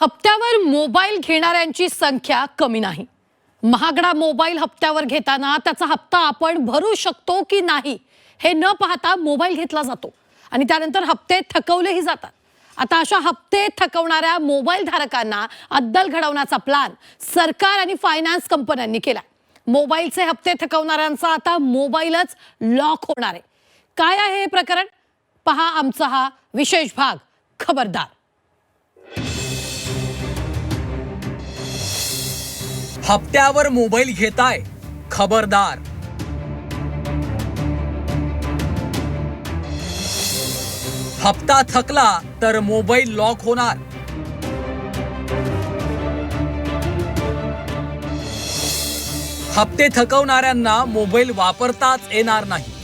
हप्त्यावर mobile घेणाऱ्यांची संख्या कमी नाही. महागडा मोबाईल हप्त्यावर घेताना त्याचा हप्ता आपण भरू शकतो की नाही हे न पाहता मोबाईल घेतला जातो. आणि त्यानंतर हप्ते थकवलेही जातात. आता अशा हप्ते थकवणाऱ्या मोबाईल धारकांना अद्दल घडवण्याचा प्लॅन सरकार आणि फायनान्स कंपन्यांनी केला मोबाईलचे हप्ते थकवणाऱ्यांचा आता मोबाईलच लॉक होणार आहे. काय आहे हे प्रकरण? पहा आमचा हा विशेष भाग खबरदार. हप्त्यावर मोबाईल घेताय. खबरदार. हप्ता थकला तर मोबाईल लॉक होणार. हप्ते थकवणाऱ्यांना मोबाईल वापरताच येणार नाही.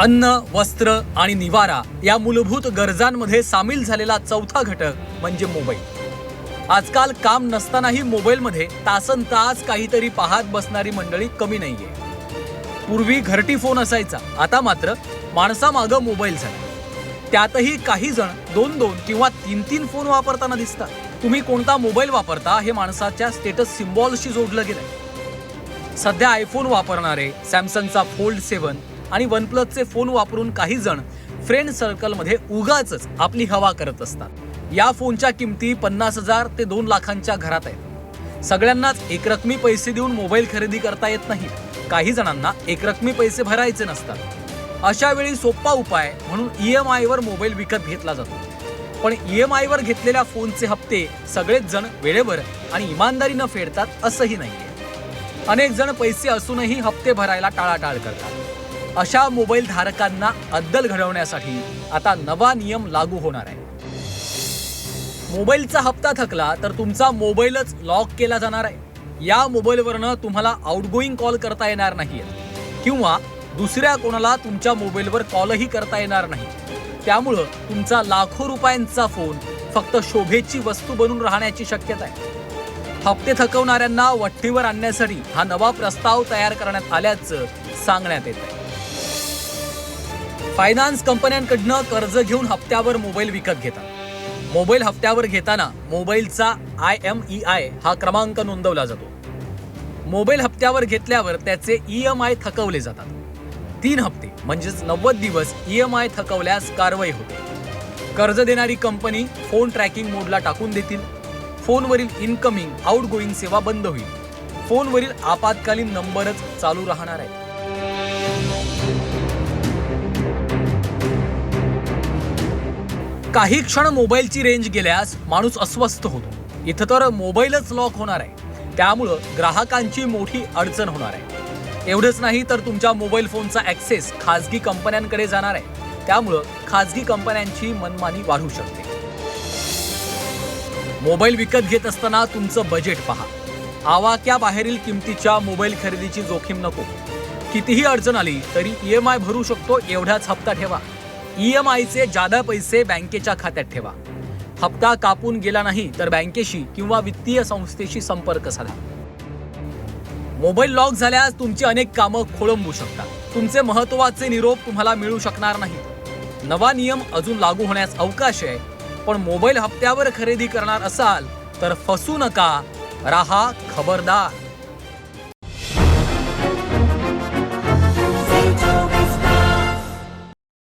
अन्न वस्त्र आणि निवारा या मूलभूत गरजांमध्ये सामील झालेला चौथा घटक म्हणजे मोबाईल. आजकाल काम नसतानाही मोबाईलमध्ये तासन तास काहीतरी पाहत बसणारी मंडळी कमी नाहीये. पूर्वी घरटी फोन असायचा आता मात्र माणसामागं मोबाईल झाला. त्यातही काही जण दोन दोन किंवा तीन तीन फोन वापरताना दिसतात. तुम्ही कोणता मोबाईल वापरता हे माणसाच्या स्टेटस सिम्बॉलशी जोडलं गेलंय. सध्या आयफोन वापरणारे सॅमसंगचा फोल्ड सेवन आणि वन प्लसचे फोन वापरून काही जण फ्रेंड सर्कलमध्ये उगाच आपली हवा करत असतात. या फोनच्या किमती पन्नास हजार ते दोन लाखांच्या घरात आहेत. सगळ्यांनाच एकरकमी पैसे देऊन मोबाईल खरेदी करता येत नाही. काही जणांना एकरकमी पैसे भरायचे नसतात. अशा वेळी सोपा उपाय म्हणून ई एम आयवर मोबाईल विकत घेतला जातो. पण ई एम आयवर घेतलेल्या फोनचे हप्ते सगळेच जण वेळेवर आणि इमानदारीनं फेडतात असंही नाहीये. अनेक जण पैसे असूनही हप्ते भरायला टाळाटाळ करतात. अशा मोबाईल धारकांना अद्दल घडवण्यासाठी आता नवा नियम लागू होणार आहे. मोबाईलचा हप्ता थकला तर तुमचा मोबाईलच लॉक केला जाणार आहे. या मोबाईलवरनं तुम्हाला आउटगोईंग कॉल करता येणार नाही किंवा दुसऱ्या कोणाला तुमच्या मोबाईलवर कॉलही करता येणार नाही. त्यामुळं तुमचा लाखो रुपयांचा फोन फक्त शोभेची वस्तू बनून राहण्याची शक्यता आहे. हप्ते थकवणाऱ्यांना वठ्ठीवर आणण्यासाठी हा नवा प्रस्ताव तयार करण्यात आल्याचं सांगण्यात येत आहे फायनान्स कंपन्यांकडनं कर्ज घेऊन हप्त्यावर मोबाईल विकत घेतात. मोबाईल हप्त्यावर घेताना मोबाईलचा आय एम ई आय हा क्रमांक नोंदवला जातो. मोबाईल हप्त्यावर घेतल्यावर त्याचे ई एम आय थकवले जातात. तीन हप्ते म्हणजेच नव्वद दिवस ई एम आय थकवल्यास कारवाई होते. कर्ज देणारी कंपनी फोन ट्रॅकिंग मोडला टाकून देतील. फोनवरील इनकमिंग आउटगोईंग सेवा बंद होईल. फोनवरील आपत्कालीन नंबरच चालू राहणार आहे काही क्षण मोबाईलची रेंज गेल्यास माणूस अस्वस्थ होतो. इथं तर मोबाईलच लॉक होणार आहे. त्यामुळं ग्राहकांची मोठी अडचण होणार आहे. एवढंच नाही तर तुमच्या मोबाईल फोनचा ॲक्सेस खाजगी कंपन्यांकडे जाणार आहे. त्यामुळं खाजगी कंपन्यांची मनमानी वाढू शकते. मोबाईल विकत घेत असताना तुमचं बजेट पहा. आवाक्या बाहेरील किमतीच्या मोबाईल खरेदीची जोखीम नको. कितीही अडचण आली तरी ई एम आय भरू शकतो एवढाच हप्ता ठेवा. ई एम आयचे जादा पैसे बँकेच्या खात्यात ठेवा. हप्ता कापून गेला नाही तर बँकेशी किंवा वित्तीय संस्थेशी संपर्क साधा. मोबाईल लॉक झाल्यास तुमची अनेक कामं खोळंबू शकतात. तुमचे महत्त्वाचे निरोप तुम्हाला मिळू शकणार नाहीत. नवा नियम अजून लागू होण्यास अवकाश आहे. पण मोबाईल हप्त्यावर खरेदी करणार असाल तर फसू नका. राहा खबरदार.